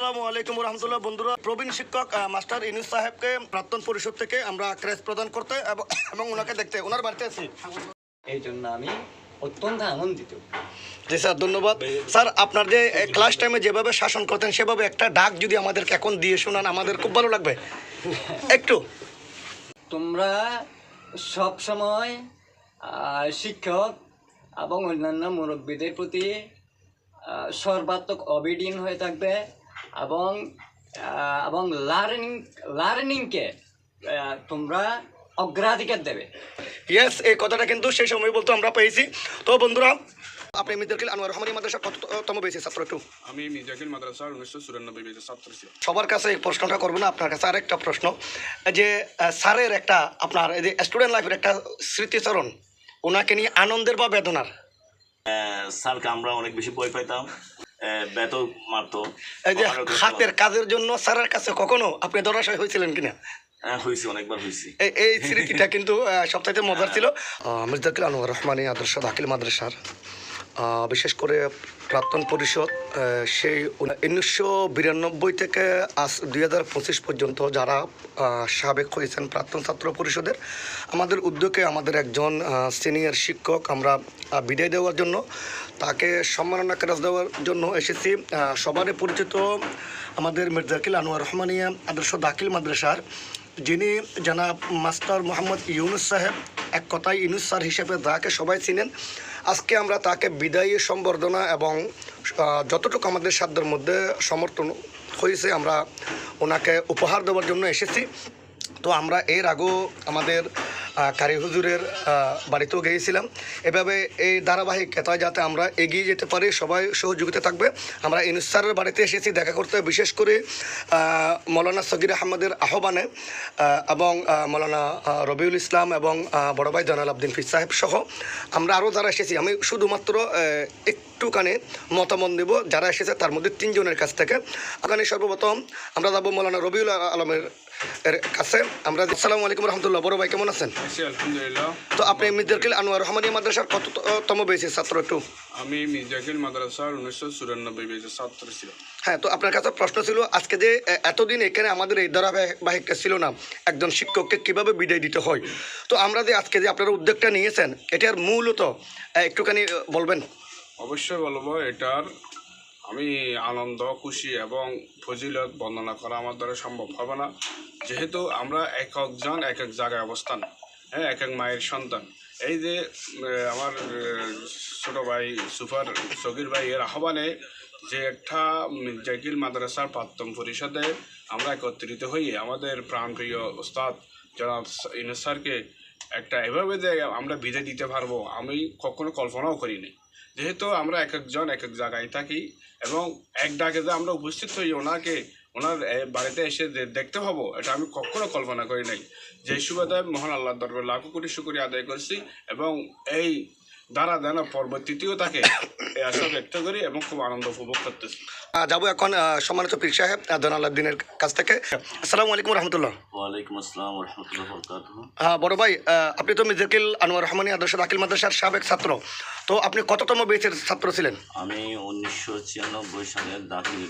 আসসালামু আলাইকুম রহমতুল্লাহ বন্ধুরা প্রবীণ শিক্ষক মাস্টার ইনুস সাহেবকে প্রাক্তন পরিষদ থেকে আমরা ক্রেস প্রদান করতে এবং- এবং ওনাকে দেখতে ওনার বাড়িতে আছি। এই জন্য আমি অত্যন্ত আনন্দিত। জি স্যার ধন্যবাদ। স্যার আপনার যে ক্লাস টাইমে যেভাবে শাসন করতেন সেভাবে একটা ডাক যদি আমাদেরকে এখন দিয়ে শোনান আমাদের খুব ভালো লাগবে। একটু। তোমরা সব সময় শিক্ষক এবং অন্যান্য মুরব্বীদের প্রতি সর্বাত্মক অবিডিন হয়ে থাকবে। এবং এবং লার্নিং লার্নিংকে তোমরা অগ্রাধিকার দেবে। ইয়েস এই কথাটা কিন্তু সেই সময় বলতে আমরা পেয়েছি। তো বন্ধুরা আপনি মির্জাকিল আনোয়ার রহমানী মাদ্রাসা কততম পেয়েছি ছাত্র একটু? আমি মির্জাকিল মাদ্রাসার উনিশশো চুরানব্বই বেজে ছাত্র সবার কাছে এই প্রশ্নটা করব না আপনার কাছে আরেকটা প্রশ্ন। যে স্যারের একটা আপনার এই যে স্টুডেন্ট লাইফের একটা স্মৃতিচরণ ওনাকে নিয়ে আনন্দের বা বেদনার? স্যারকে আমরা অনেক বেশি ভয় পাইতাম। বেত মারতো। এই যে হাতের কাজের জন্য স্যারের কাছে কখনো আপনি ধরাশয় হয়েছিলেন কিনা? হ্যাঁ, হয়েছি অনেকবার হয়েছি। এই স্মৃতিটা কিন্তু সবচাইতে মজার ছিল। মির্জাকিল আনোয়ার রহমানী আদর্শ দাখিল মাদ্রাসার। বিশেষ করে প্রাক্তন পরিষদ সেই উনিশশো বিরানব্বই থেকে আজ দুই হাজার পঁচিশ পর্যন্ত যারা সাবেক হয়েছেন প্রাক্তন ছাত্র পরিষদের, আমাদের উদ্যোগে আমাদের একজন সিনিয়র শিক্ষক আমরা বিদায় দেওয়ার জন্য, তাকে সম্মাননা ক্রাস দেওয়ার জন্য এসেছি। সবারই পরিচিত আমাদের মির্জাকিল আনোয়ার রহমানিয়া, আদর্শ দাখিল মাদ্রাসার, যিনি জানাব মাস্টার মোহাম্মদ ইউনুস সাহেব, এক কথায় ইউনুস স্যার হিসেবে যাকে সবাই চিনেন আজকে আমরা তাকে বিদায়ী সম্বর্ধনা এবং যতটুকু আমাদের সাধ্যের মধ্যে সমর্থন হয়েছে, আমরা ওনাকে উপহার দেওয়ার জন্য এসেছি। তো আমরা এর আগেও আমাদের কারি হুজুরের বাড়িতেও গিয়েছিলাম। এভাবে এই ধারাবাহিকতায় যাতে আমরা এগিয়ে যেতে পারি, সবাই সহযোগিতা থাকবে। আমরা ইনুস স্যারের বাড়িতে এসেছি, দেখা করতে বিশেষ করে মৌলানা সগির আহমদের আহ্বানে এবং মৌলানা রবিউল ইসলাম এবং বড় ভাই জয়নাল আবদিন ফির সাহেব সহ আমরা আরও যারা এসেছি, আমি শুধুমাত্র একটুখানি মতামত নেব। যারা এসেছে তার মধ্যে তিনজনের কাছ থেকে। ওখানে সর্বপ্রথম আমরা যাব মৌলানা রবিউল আলমের এর কাছে আমরা আসসালামু আলাইকুম রহমতুল্লাহ বড় ভাই কেমন আছেন? আলহামদুলিল্লাহ। তো আপনি মির্জাকিল আনোয়ার রহমানী মাদ্রাসার কততম বেশি ছাত্র একটু? আমি মির্জাকিল মাদ্রাসার উনিশশো চুরানব্বই বেজে ছাত্র ছিলাম। হ্যাঁ তো আপনার কাছে প্রশ্ন ছিল আজকে যে এতদিন এখানে আমাদের এই ধারাবাহিকটা ছিল না একজন শিক্ষককে কীভাবে বিদায় দিতে হয়? তো আমরা যে আজকে যে আপনারা উদ্যোগটা নিয়েছেন এটার মূলত একটুখানি বলবেন? অবশ্যই বলব এটার আমি আনন্দ, খুশি এবং ফজিলত বর্ণনা করা আমার দ্বারা সম্ভব হবে না। যেহেতু আমরা এক একজন এক এক জায়গায় অবস্থান হ্যাঁ এক এক মায়ের সন্তান। এই যে আমার ছোট ভাই সুপার সগির ভাই, এর আহ্বানে যে একটা জাকিল মাদ্রাসার প্রাক্তন পরিষদে আমরা একত্রিত হয়ে আমাদের প্রাণপ্রিয় ওস্তাদ জনাব ইনুস স্যারকে একটা এভাবে যে আমরা বিদায় দিতে পারব, আমি কখনো কল্পনাও করিনি। যেহেতু আমরা এক একজন, এক এক জায়গায় থাকি এবং এক ডাকে যে আমরা উপস্থিত হই, ওনাকে, ওনার বাড়িতে এসে দেখতে পাবো, এটা আমি কখনো কল্পনা করি নাই। যে সুবাদে মহান আল্লাহ দরবার লাখো কোটি শুকরিয়া আদায় করছি এবং এই দ্বারা যেন পরবর্তীতেও তাকে আশা ব্যক্ত করি এবং খুব আনন্দ উপভোগ করতেছি। যাব এখন সম্মানিত পীর সাহেব জনাল আবদিনের কাছ থেকে। আসসালামু আলাইকুম রহমতুল্লাহ। ওয়ালাইকুম আসসালাম রহমতুল্লাহ হ্যাঁ বড় ভাই আপনি তো মির্জাকিল আনোয়ার রহমানী আদর্শ দাখিল মাদ্রাসার সাবেক ছাত্র। তো আপনি কততম বেচের ছাত্র ছিলেন? আমি উনিশশো ছিয়ানব্বই সালে দাখিল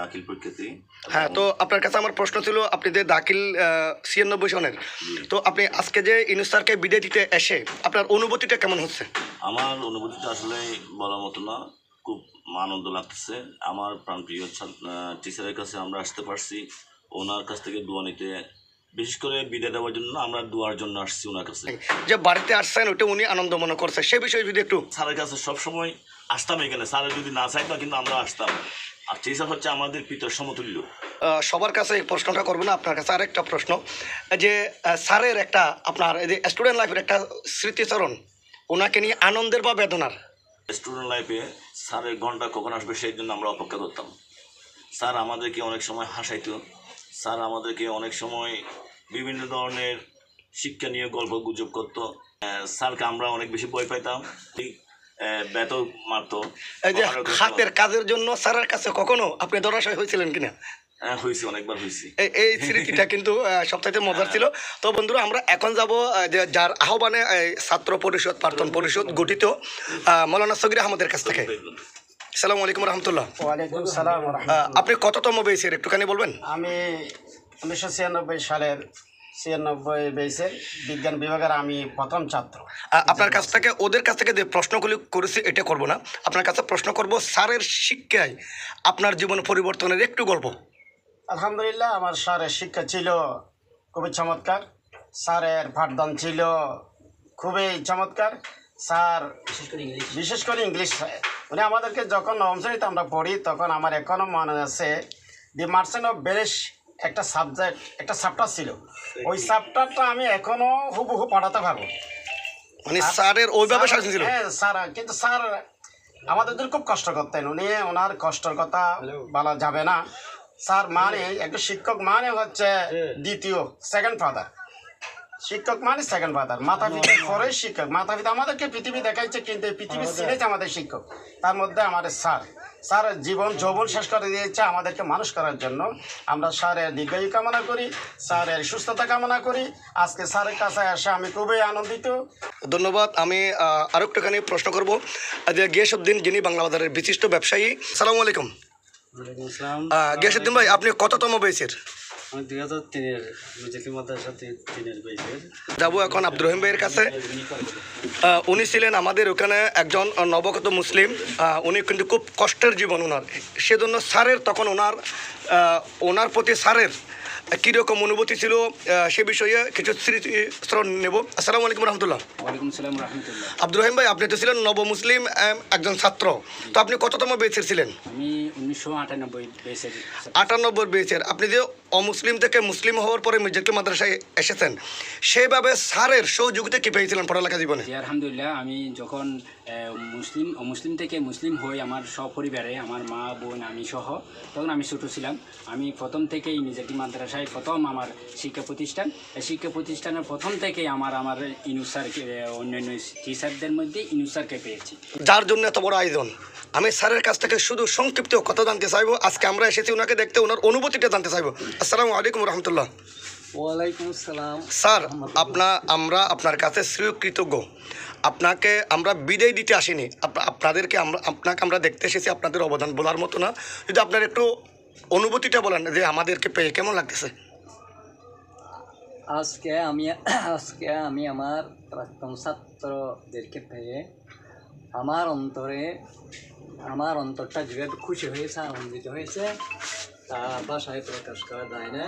দাখিল প্রকৃতি হ্যাঁ তো আপনার কাছে আমার প্রশ্ন ছিল আপনি যে দাখিল ছিয়ানব্বই সনের তো আপনি আজকে যে ইনুস স্যারকে বিদায় দিতে এসে আপনার অনুভূতিটা কেমন হচ্ছে? আমার অনুভূতিটা আসলে বলার মতো না খুব আনন্দ লাগতেছে। আমার প্রাণপ্রিয় টিচারের কাছে আমরা আসতে পারছি। ওনার কাছ থেকে দোয়া নিতে বিশেষ করে বিদায় দেওয়ার জন্য আমরা দোয়ার জন্য আসছি ওনার কাছে। যে বাড়িতে আসছেন ওটা উনি আনন্দ মনে করছে। সে বিষয়ে যদি একটু স্যারের কাছে সবসময় আসতাম এখানে। স্যারের যদি না চাইতো কিন্তু আমরা আসতাম। আর টিচার হচ্ছে আমাদের পিতর সমতুল্য। সবার কাছে এই প্রশ্নটা করব না আপনার কাছে আরেকটা প্রশ্ন। যে স্যারের একটা আপনার এই যে স্টুডেন্ট লাইফের একটা স্মৃতিচরণ ওনাকে নিয়ে আনন্দের বা বেদনার? স্টুডেন্ট লাইফে স্যারের ঘণ্টা কখন আসবে সেই জন্য আমরা অপেক্ষা করতাম। স্যার আমাদেরকে অনেক সময় হাসাইতো। স্যার আমাদেরকে অনেক সময় বিভিন্ন ধরনের শিক্ষা নিয়ে গল্প গুজব করতো। স্যারকে আমরা অনেক বেশি ভয় পাইতাম। ঠিক বেত মারতো। এই যে হাতের কাজের জন্য স্যারের কাছে কখনো আপনি ধরাশয় হয়েছিলেন কিনা? হয়েছি অনেকবার হয়েছি। এই স্মৃতিটা কিন্তু সবচাইতে মজার ছিল। তো বন্ধুরা আমরা এখন যাব যার আহ্বানে ছাত্র পরিষদ প্রাক্তন পরিষদ গঠিত আহ, মৌলানা সগির আহমদের কাছ থেকে। সালাম আলাইকুম রহমতুল্লাহ। ওয়ালাইকুম সালাম আপনি কততম বেসের একটুখানি বলবেন? আমি উনিশশো ছিয়ানব্বই সালের ছিয়ানব্বই বেসের বিজ্ঞান বিভাগের আমি প্রথম ছাত্র। আপনার কাছ থেকে ওদের কাছ থেকে যে প্রশ্নগুলি করেছি এটা করব না। আপনার কাছে প্রশ্ন করব স্যারের শিক্ষায় আপনার জীবন পরিবর্তনের একটু গল্প। আলহামদুলিল্লাহ আমার স্যারের শিক্ষা ছিল খুবই চমৎকার। স্যারের পাঠদান ছিল খুবই চমৎকার। স্যার বিশেষ করে ইংলিশ। উনি আমাদেরকে যখন নবম শ্রেণীতে আমরা পড়ি তখন আমার এখনও মনে আছে দি মার্চেন্ট অফ বেরেশ একটা সাবজেক্ট একটা চ্যাপ্টার ছিল। ওই চ্যাপ্টারটা আমি এখনও হুবহু পড়াতে পারব। মানে স্যারের ওইভাবে শাসন ছিল হ্যাঁ স্যার কিন্তু স্যার আমাদের খুব কষ্ট করতেন। উনি ওনার কষ্টের কথা বলা যাবে না। স্যার মানে একটা শিক্ষক মানে হচ্ছে দ্বিতীয় সেকেন্ড ফাদার শিক্ষক মানে সেকেন্ড ফাদার মাতা পিতার পরে শিক্ষক। মাতা পিতা আমাদেরকে পৃথিবী দেখাইছে কিন্তু এই পৃথিবী চিনেছে আমাদের শিক্ষক। তার মধ্যে আমাদের স্যার। স্যার জীবন যৌবন শেষ করে দিয়েছে আমাদেরকে মানুষ করার জন্য। আমরা স্যারের দীর্ঘায়ু কামনা করি স্যারের সুস্থতা কামনা করি। আজকে স্যারের কাছে এসে আমি খুবই আনন্দিত। ধন্যবাদ। আমি আহ, আরও একটুখানি প্রশ্ন করব। যে গিয়াসুদ্দিন যিনি বাংলা বাজারের বিশিষ্ট ব্যবসায়ী সালাম আলাইকুম। গিয়াসুদ্দিন ভাই আপনি কততম বেসের আমি দুই হাজার তিনের মিজাকি মাদ্রাসা তিনের বেসের যাব এখন আব্দুর রহিম ভাইয়ের কাছে। উনি ছিলেন আমাদের ওখানে একজন নবগত মুসলিম। উনি কিন্তু খুব কষ্টের জীবন ওনার। সেজন্য স্যারের তখন ওনার ওনার প্রতি স্যারের কীরকম অনুভূতি ছিল সে বিষয়ে কিছু স্মৃতিস্মরণ নেব। আসসালামু আলাইকুম রহমতুল্লাহ। আব্দুর রহিম ভাই আপনি তো ছিলেন নব মুসলিম একজন ছাত্র। তো আপনি কততম বেচের ছিলেন? আমি উনিশশো আটানব্বই আটানব্বই বেচের আপনি যে অমুসলিম থেকে মুসলিম হওয়ার পরে মির্জাতুল মাদ্রাসায় এসেছেন। সেইভাবে স্যারের সহযোগিতা কি পেয়েছিলেন পড়ালেখা জীবনে? জি আলহামদুলিল্লাহ। আমি যখন মুসলিম মুসলিম থেকে মুসলিম হই আমার সপরিবারে আমার মা বোন আমি সহ তখন আমি ছোটো ছিলাম। আমি প্রথম থেকেই মিজাকি মাদ্রাসায় প্রথম আমার শিক্ষা প্রতিষ্ঠান। এই শিক্ষা প্রতিষ্ঠানের প্রথম থেকেই আমার আমার ইনুসারকে অন্যান্য টিচারদের মধ্যে ইনুসারকে পেয়েছি। যার জন্য এত বড় আয়োজন। আমি স্যারের কাছ থেকে শুধু সংক্ষিপ্ত কথা জানতে চাইব। আজকে আমরা এসেছি ওনাকে দেখতে ওনার অনুভূতিটা জানতে চাইব। আসসালামু আলাইকুম রহমতুল্লাহ। ওয়ালাইকুম আসসালাম। স্যার আপনা আমরা আপনার কাছে কৃতজ্ঞ আপনাকে আমরা বিদায় দিতে আসিনি। আপ- আপনাদেরকে আমরা আপনাকে আমরা দেখতে এসেছি আপনাদের অবদান বলার মতো না। যদি আপনার একটু অনুভূতিটা বলেন যে আমাদেরকে পেয়ে কেমন লাগতেছে? আজকে আমি আজকে আমি আমার প্রাক্তন ছাত্রদেরকে পেয়ে আমার অন্তরে আমার অন্তরটা যেভাবে খুশি হয়েছে আনন্দিত হয়েছে তা ভাষায় প্রকাশ করা যায় না।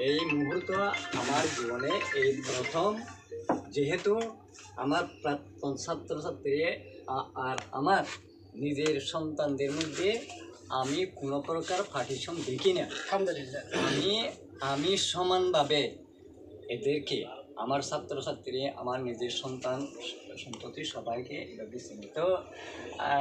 এই মুহূর্ত আমার জীবনে এই প্রথম। যেহেতু আমার প্রাক্তন ছাত্রছাত্রী আর আমার নিজের সন্তানদের মধ্যে আমি কোনো প্রকার পার্টিশন দেখি না। আমি আমি সমানভাবে এদেরকে আমার ছাত্রছাত্রী আমার নিজের সন্তান সন্ততি সবাইকে এভাবে চিনি তো আহ,